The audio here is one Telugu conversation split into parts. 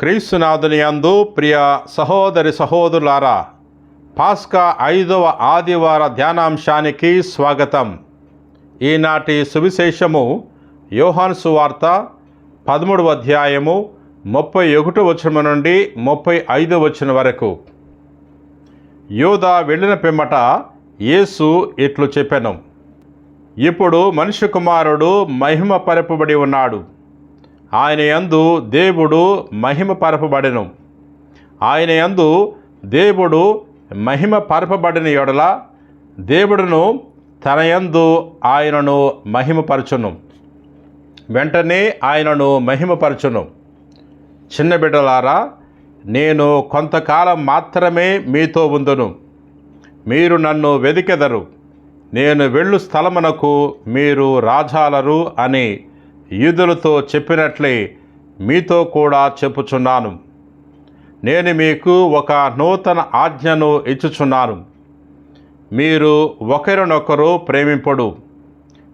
క్రీస్తునాథునియందు ప్రియ సహోదరి సహోదరులారా పాస్కా ఐదవ ఆదివార ధ్యానాంశానికి స్వాగతం. ఈనాటి సువిశేషము యోహాన్సు సువార్త పదమూడవ అధ్యాయము ముప్పై ఒకటి వచనం నుండి ముప్పై ఐదు వచనం వరకు. యోధ వెళ్ళిన పిమ్మట యేసు ఇట్లు చెప్పెను. ఇప్పుడు మనుష్య కుమారుడు మహిమ పరపబడి ఉన్నాడు. ఆయన యందు దేవుడు మహిమ పరపబడెను. ఆయన యందు దేవుడు మహిమ పరపబడిన ఎడల దేవుడును తన యందు ఆయనను మహిమపరచును. వెంటనే ఆయనను మహిమపరచును. చిన్న బిడ్డలారా నేను కొంతకాలం మాత్రమే మీతో ఉందును. మీరు నన్ను వెదికెదరు. నేను వెళ్ళు స్థలమునకు మీరు రాజాలరు అని యూదులతో చెప్పినట్లే మీతో కూడా చెప్పుచున్నాను. నేను మీకు ఒక నూతన ఆజ్ఞను ఇచ్చుచున్నాను. మీరు ఒకరినొకరు ప్రేమింపడు.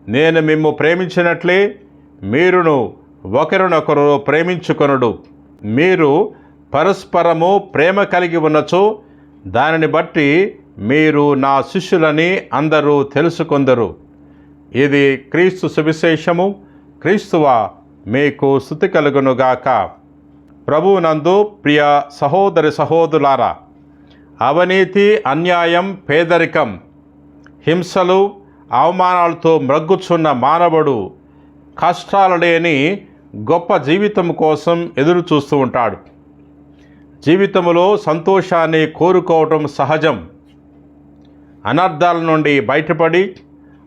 నేను మిమ్ము ప్రేమించినట్లే మీరును ఒకరినొకరు ప్రేమించుకొనుడు. మీరు పరస్పరము ప్రేమ కలిగి ఉన్నచో దానిని బట్టి మీరు నా శిష్యులని అందరూ తెలుసుకొందరు. ఇది క్రీస్తు సువిశేషము. క్రీస్తువ మీకు స్థుతి కలుగునుగాక. ప్రభువునందు ప్రియ సహోదరి సహోదరులారా అవినీతి అన్యాయం పేదరికం హింసలు అవమానాలతో మ్రగ్గుచున్న మానవుడు కష్టాలు లేని గొప్ప జీవితం కోసం ఎదురు చూస్తూ ఉంటాడు. జీవితంలో సంతోషాన్ని కోరుకోవటం సహజం. అనర్థాల నుండి బయటపడి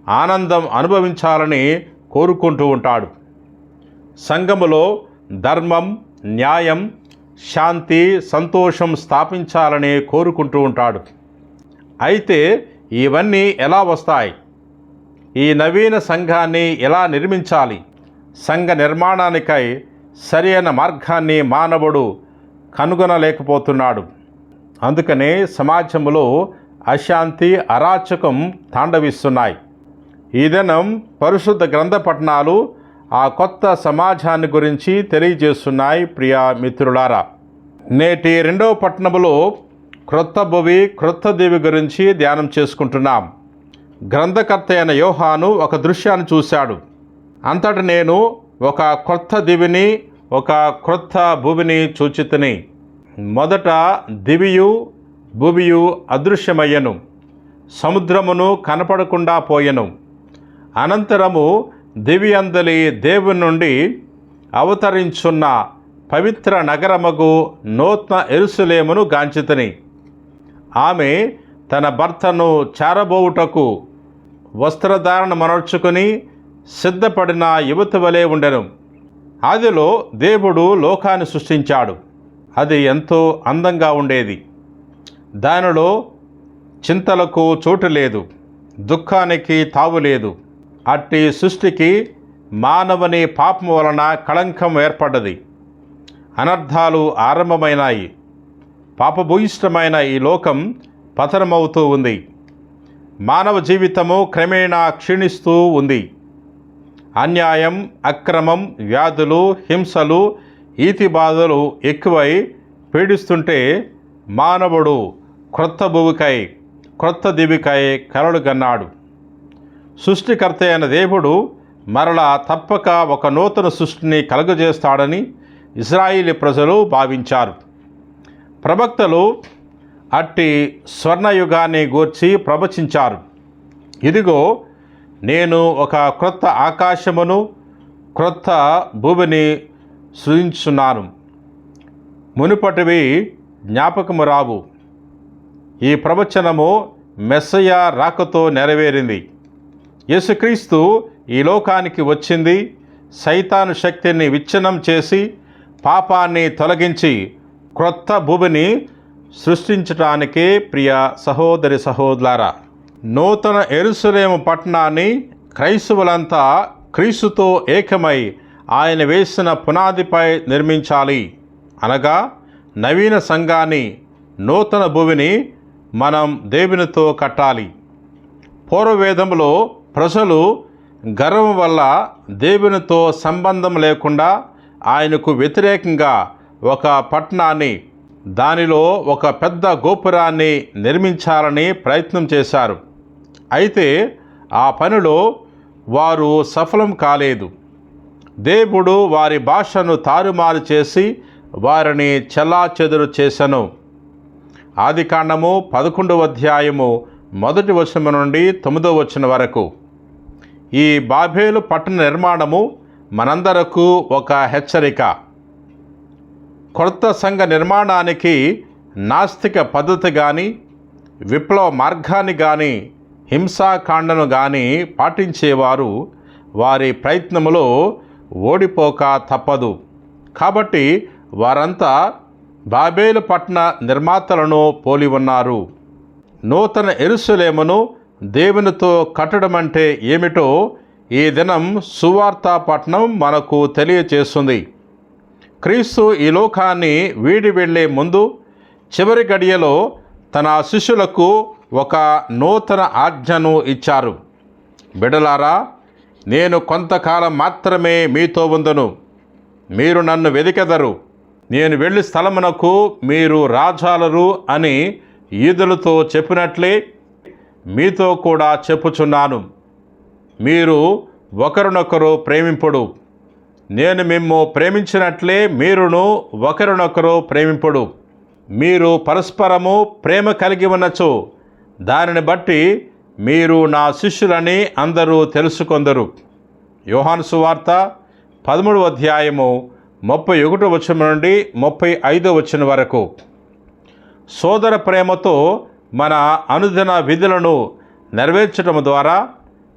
ఆనందం అనుభవించాలని కోరుకుంటూ ఉంటాడు. సంఘములో ధర్మం న్యాయం శాంతి సంతోషం స్థాపించాలని కోరుకుంటూ ఉంటాడు. అయితే ఇవన్నీ ఎలా వస్తాయి? ఈ నవీన సంఘాన్ని ఎలా నిర్మించాలి? సంఘ నిర్మాణానికై సరైన మార్గాన్ని మానవుడు కనుగొనలేకపోతున్నాడు. అందుకనే సమాజంలో అశాంతి అరాచకం తాండవిస్తున్నాయి. ఈ దినం పరిశుద్ధ గ్రంథ పట్టణాలు ఆ కొత్త సమాజాన్ని గురించి తెలియజేస్తున్నాయి ప్రియా మిత్రులారా. నేటి రెండవ పట్టణములో క్రొత్త భువి క్రొత్త దేవి గురించి ధ్యానం చేసుకుంటున్నాం. గ్రంథకర్త అయిన యోహాను ఒక దృశ్యాన్ని చూశాడు. అంతట నేను ఒక క్రొత్త దివిని ఒక క్రొత్త భూమిని చూచితిని. మొదట దివియు భూమియు అదృశ్యమయ్యను. సముద్రమును కనపడకుండా పోయెను. అనంతరము దివ్యందలి దేవుని నుండి అవతరించున్న పవిత్ర నగరమగు నూతన ఎరుసలేమును గాంచితని. ఆమె తన భర్తను చారబోవుటకు వస్త్రధారణ మనర్చుకుని సిద్ధపడిన యువతి వలె ఉండెను. ఆదిలో దేవుడు లోకాన్ని సృష్టించాడు. అది ఎంతో అందంగా ఉండేది. దానిలో చింతలకు చోటు లేదు. దుఃఖానికి తావు లేదు. అట్టి సృష్టికి మానవుని పాపం వలన కళంకం ఏర్పడ్డది. అనర్థాలు ఆరంభమైనాయి. పాపభూయిష్టమైన ఈ లోకం పతనమవుతూ ఉంది. మానవ జీవితము క్రమేణా క్షీణిస్తూ ఉంది. అన్యాయం అక్రమం వ్యాధులు హింసలు ఈతి బాధలు ఎక్కువై పీడిస్తుంటే మానవుడు క్రొత్త భూమికై క్రొత్త దివికై కలలు గన్నాడు సృష్టికర్త అయిన దేవుడు మరలా తప్పక ఒక నూతన సృష్టిని కలుగజేస్తాడని ఇజ్రాయిలీ ప్రజలు భావించారు. ప్రవక్తలు అట్టి స్వర్ణయుగాన్ని గూర్చి ప్రవచించారు. ఇదిగో నేను ఒక క్రొత్త ఆకాశమును క్రొత్త భూమిని సృజించున్నాను మునుపటివి జ్ఞాపకము రావు. ఈ ప్రవచనము మెస్సయ రాకతో నెరవేరింది. యేసుక్రీస్తు ఈ లోకానికి వచ్చింది సైతాను శక్తిని విచ్ఛిన్నం చేసి పాపాన్ని తొలగించి క్రొత్త భూమిని సృష్టించటానికే ప్రియ సహోదరి సహోదరులారా నూతన ఎరుసలేము పట్టణాన్ని క్రైస్తవులంతా క్రీస్తుతో ఏకమై ఆయన వేసిన పునాదిపై నిర్మించాలి. అనగా నవీన సంఘాన్ని నూతన భూమిని మనం దేవునితో కట్టాలి. పూర్వవేదంలో ప్రజలు గర్వం వల్ల దేవునితో సంబంధం లేకుండా ఆయనకు వ్యతిరేకంగా ఒక పట్టణాన్ని దానిలో ఒక పెద్ద గోపురాన్ని నిర్మించాలని ప్రయత్నం చేశారు. అయితే ఆ పనిలో వారు సఫలం కాలేదు. దేవుడు వారి భాషను తారుమారు చేసి వారిని చెల్లాచెదురు చేసెను ఆదికాండము పదకొండవ అధ్యాయము మొదటి వచనం నుండి తొమ్మిదవ వచనం వరకు. ఈ బాబేలు పట్టణ నిర్మాణము మనందరకు ఒక హెచ్చరిక. కొత్త సంఘ నిర్మాణానికి నాస్తిక పద్ధతి కానీ విప్లవ మార్గాన్ని కానీ హింసాకాండను కానీ పాటించేవారు వారి ప్రయత్నములో ఓడిపోక తప్పదు. కాబట్టి వారంతా బాబేలు పట్టణ నిర్మాతలను పోలి ఉన్నారు. నూతన ఎరుసలేమును దేవునితో కట్టడం అంటే ఏమిటో ఈ దినం సువార్తాపట్నం పట్టణం మనకు తెలియచేస్తుంది. క్రీస్తు ఈ లోకాన్ని వీడి వెళ్ళే ముందు చివరి గడియలో తన శిష్యులకు ఒక నూతన ఆజ్ఞను ఇచ్చారు. బిడలారా నేను కొంతకాలం మాత్రమే మీతో ఉందను. మీరు నన్ను వెదికెదరు. నేను వెళ్ళి స్థలమునకు మీరు రాజాలరు అని ఈదులతో చెప్పినట్లే మీతో కూడా చెప్పుచున్నాను. మీరు ఒకరినొకరు ప్రేమింపుడు. నేను మిమ్ము ప్రేమించినట్లే మీరును ఒకరినొకరు ప్రేమింపుడు. మీరు పరస్పరము ప్రేమ కలిగి ఉన్నచో. దానిని బట్టి మీరు నా శిష్యులని అందరూ తెలుసుకొందరు. యోహాను సువార్త పదమూడవ అధ్యాయము ముప్పై ఒకటో వచనం నుండి ముప్పై ఐదో వచనం వరకు. సోదర ప్రేమతో మన అనుదిన విధులను నెరవేర్చడం ద్వారా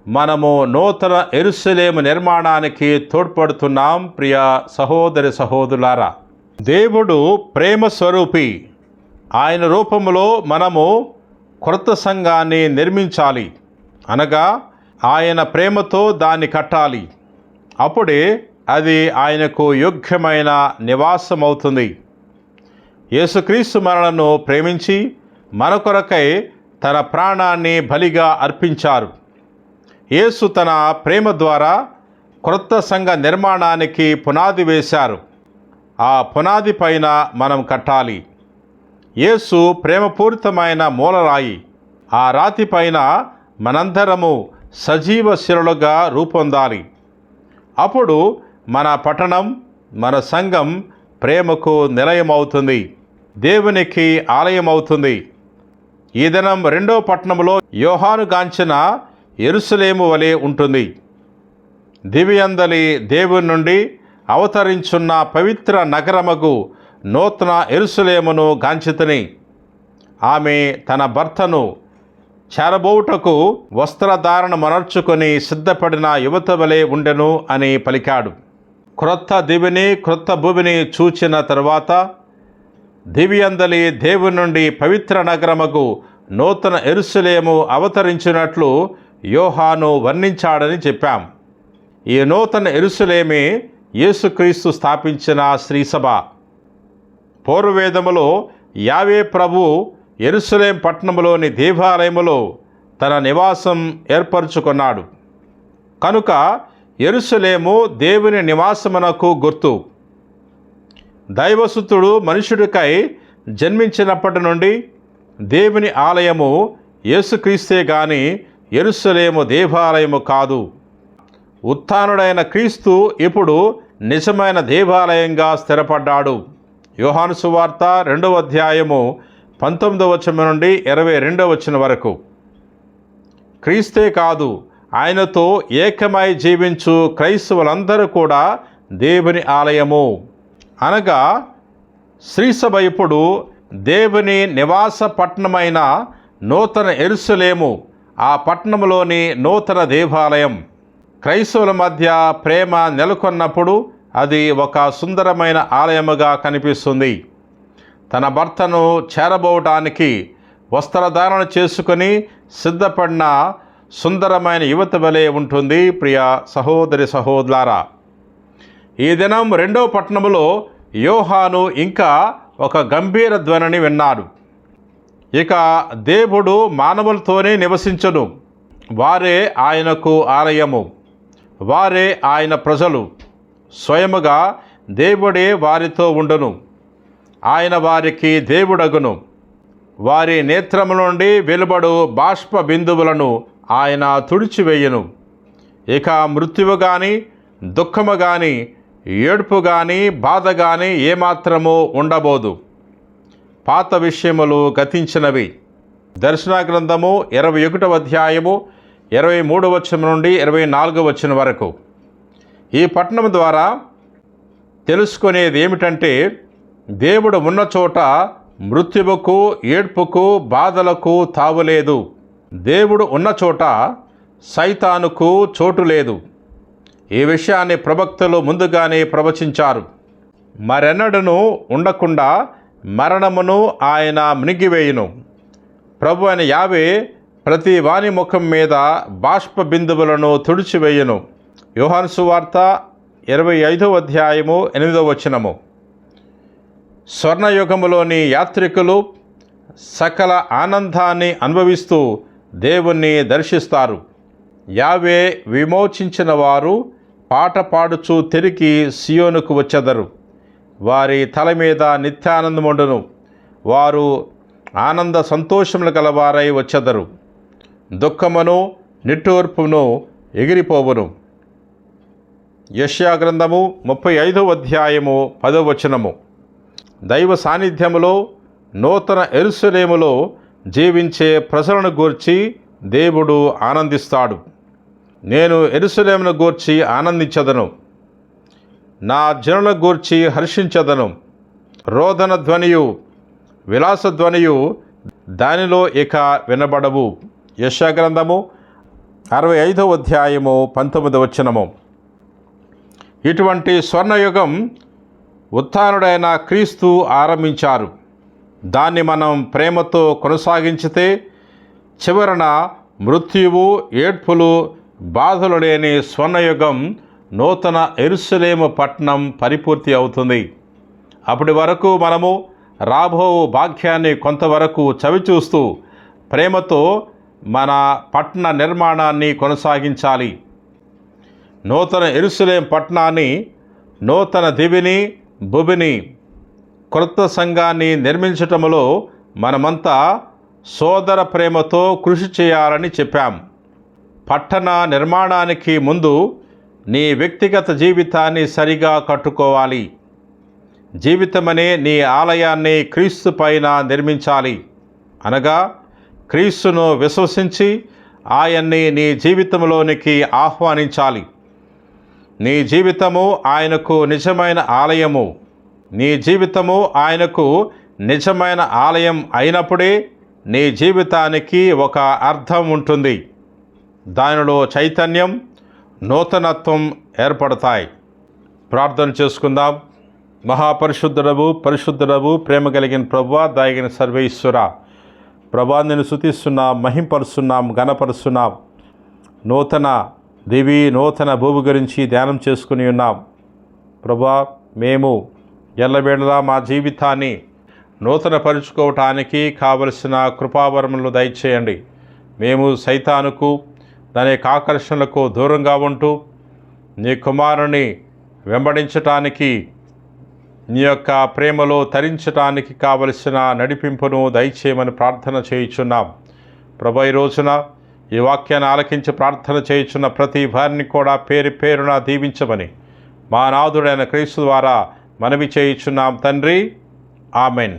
మనము నూతన ఎరుసలేము నిర్మాణానికి తోడ్పడుతున్నాం ప్రియ సహోదరి సహోదరులారా దేవుడు ప్రేమ స్వరూపి. ఆయన రూపంలో మనము క్రొత్త సంఘాన్ని నిర్మించాలి. అనగా ఆయన ప్రేమతో దాన్ని కట్టాలి. అప్పుడే అది ఆయనకు యోగ్యమైన నివాసం అవుతుంది యేసుక్రీస్తు మనలను ప్రేమించి మరొకరకై తన ప్రాణాన్ని బలిగా అర్పించారు. యేసు తన ప్రేమ ద్వారా క్రొత్త సంఘ నిర్మాణానికి పునాది వేశారు. ఆ పునాది పైన మనం కట్టాలి. యేసు ప్రేమపూరితమైన మూలరాయి. ఆ రాతి పైన మనందరము సజీవ శిలలుగా రూపొందాలి. అప్పుడు మన పట్టణం మన సంఘం ప్రేమకు నిలయమవుతుంది. దేవునికి ఆలయమవుతుంది. ఈ దినం రెండో పట్టణంలో యోహాను గాంచిన ఎరుసలేము వలె ఉంటుంది. దివ్యందలి దేవుని నుండి అవతరించున్న పవిత్ర నగరమగు నూతన ఎరుసలేమును గాంచితని. ఆమె తన భర్తను చేరబోవుటకు వస్త్రధారణ మనర్చుకొని సిద్ధపడిన యువత వలె ఉండెను అని పలికాడు. క్రొత్త దివిని క్రొత్త భూమిని చూచిన తరువాత దివ్యందలి దేవుని నుండి పవిత్ర నగరముకు నూతన ఎరుసలేము అవతరించినట్లు యోహాను వర్ణించాడని చెప్పాం. ఈ నూతన ఎరుసలేమే యేసుక్రీస్తు స్థాపించిన శ్రీసభ. పూర్వవేదములో యావే ప్రభు ఎరుసలేం పట్టణములోని దేవాలయములో తన నివాసం ఏర్పరచుకున్నాడు. కనుక ఎరుసలేము దేవుని నివాసమునకు గుర్తు. దైవసుతుడు మనుషుడికై జన్మించినప్పటి నుండి దేవుని ఆలయము యేసుక్రీస్తే గాని ఎరుసలేము దేవాలయము కాదు. ఉత్థానుడైన క్రీస్తు ఇప్పుడు నిజమైన దేవాలయంగా స్థిరపడ్డాడు. యోహాను సువార్త రెండవ అధ్యాయము పంతొమ్మిదవ వచనం నుండి ఇరవై రెండవ వచనం వరకు. క్రీస్తే కాదు ఆయనతో ఏకమై జీవించు క్రైస్తవులందరూ కూడా దేవుని ఆలయము. అనగా శ్రీసభ ఇప్పుడు దేవుని నివాస పట్టణమైన నూతన ఎరుసలేము ఆ పట్టణంలోని నూతన దేవాలయం. క్రైస్తవుల మధ్య ప్రేమ నెలకొన్నప్పుడు అది ఒక సుందరమైన ఆలయముగా కనిపిస్తుంది. తన భర్తను చేరబోవటానికి వస్త్రధారణ చేసుకొని సిద్ధపడిన సుందరమైన యువత వలె ఉంటుంది ప్రియ సహోదరి సహోదరులారా ఈ దినం రెండో పట్టణములో యోహాను ఇంకా ఒక గంభీర ధ్వనిని విన్నాడు. ఇక దేవుడు మానవులతోనే నివసించను. వారే ఆయనకు ఆలయము. వారే ఆయన ప్రజలు. స్వయముగా దేవుడే వారితో ఉండును. ఆయన వారికి దేవుడగును. వారి నేత్రము నుండి వెలుబడు బాష్ప బిందువులను ఆయన తుడిచివేయును. ఇక మృత్యువు కానీ దుఃఖము కానీ ఏడుపు కానీ బాధ కానీ ఏమాత్రము ఉండబోదు. పాత విషయములు గతించినవి. దర్శన గ్రంథము ఇరవై ఒకటవ అధ్యాయము ఇరవై మూడు వచ్చిన నుండి ఇరవై నాలుగు వచ్చిన వరకు. ఈ పట్టణం ద్వారా తెలుసుకునేది ఏమిటంటే దేవుడు ఉన్న చోట మృత్యువుకు ఏడ్పుకు బాధలకు తావులేదు. దేవుడు ఉన్న చోట సైతానుకు చోటు లేదు. ఈ విషయాన్ని ప్రవక్తలు ముందుగానే ప్రవచించారు. మరెన్నడను ఉండకుండా మరణమును ఆయన మునిగివేయును. ప్రభు అయిన యావే ప్రతి వాణి ముఖం మీద బాష్ప బిందువులను తుడిచివేయును. యోహాను సువార్త ఇరవై ఐదవ అధ్యాయము ఎనిమిదవ వచనము. స్వర్ణయుగములోని యాత్రికులు సకల ఆనందాన్ని అనుభవిస్తూ దేవుణ్ణి దర్శిస్తారు. యావే విమోచించిన వారు పాట పాడుచు తిరిగి సియోనుకు వచ్చెదరు. వారి తల మీద నిత్యానందముండును. వారు ఆనంద సంతోషములు గలవారై వచ్చెదరు. దుఃఖమును నిట్టూర్పును ఎగిరిపోవును. యష్యా గ్రంథము ముప్పై ఐదవ అధ్యాయము పదవ వచనము. దైవ సాన్నిధ్యములో నూతన ఎరుసలేములో జీవించే ప్రజలను గూర్చి దేవుడు ఆనందిస్తాడు. నేను ఎరుసలేమును గూర్చి ఆనందించదను. నా జనుల గూర్చి హర్షించదను. రోదన ధ్వనియు విలాస ధ్వనియు దానిలో ఇక వినబడవు. యశాగ్రంథము అరవై ఐదవ అధ్యాయము పంతొమ్మిదవ వచనము. ఇటువంటి స్వర్ణయుగం ఉత్థానుడైన క్రీస్తు ఆరంభించారు. దాన్ని మనం ప్రేమతో కొనసాగించితే చివరన మృత్యువు ఏడ్పులు బాధలు లేని స్వర్ణయుగం నూతన ఎరుసలేము పట్టణం పరిపూర్తి అవుతుంది. అప్పటి వరకు మనము రాబో భాగ్యాన్ని కొంతవరకు చవిచూస్తూ ప్రేమతో మన పట్టణ నిర్మాణాన్ని కొనసాగించాలి. నూతన ఎరుసలేం పట్టణాన్ని నూతన దివిని భువిని క్రొత్త సంఘాన్ని నిర్మించటములో మనమంతా సోదర ప్రేమతో కృషి చేయాలని చెప్పాం. పట్టణ నిర్మాణానికి ముందు నీ వ్యక్తిగత జీవితాన్ని సరిగా కట్టుకోవాలి. జీవితమనే నీ ఆలయాన్ని క్రీస్తు పైన నిర్మించాలి. అనగా క్రీస్తును విశ్వసించి ఆయన్ని నీ జీవితంలోనికి ఆహ్వానించాలి. నీ జీవితము ఆయనకు నిజమైన ఆలయము. నీ జీవితము ఆయనకు నిజమైన ఆలయం అయినప్పుడే నీ జీవితానికి ఒక అర్థం ఉంటుంది. దానిలో చైతన్యం నూతనత్వం ఏర్పడతాయి. ప్రార్థన చేసుకుందాం. మహాపరిశుద్ధుడవు పరిశుద్ధుడవు ప్రేమ కలిగిన ప్రభా దాగిన సర్వేశ్వర. ప్రభా నేను శుతిస్తున్నాం మహింపరుస్తున్నాం గణపరుస్తున్నాం నూతన దివి నూతన భూమి గురించి ధ్యానం చేసుకుని ఉన్నాం. ప్రభా మేము ఎల్లవేళలా మా జీవితాన్ని నూతన పరుచుకోవటానికి కావలసిన కృపావరములు దయచేయండి. మేము సైతానుకు దాని యొక్క ఆకర్షణలకు దూరంగా ఉంటూ నీ కుమారుని వెంబడించటానికి నీ యొక్క ప్రేమలో తరించటానికి కావలసిన నడిపింపును దయచేయమని ప్రార్థన చేయుచున్నాం. ప్రభు ఈ రోజున ఈ వాక్యాన్ని ఆలకించి ప్రార్థన చేయుచున్న ప్రతి వారిని కూడా పేరు పేరున దీవించమని మా నాథుడైన క్రీస్తు ద్వారా మనవి చేయుచున్నాం. తండ్రి ఆమెన్.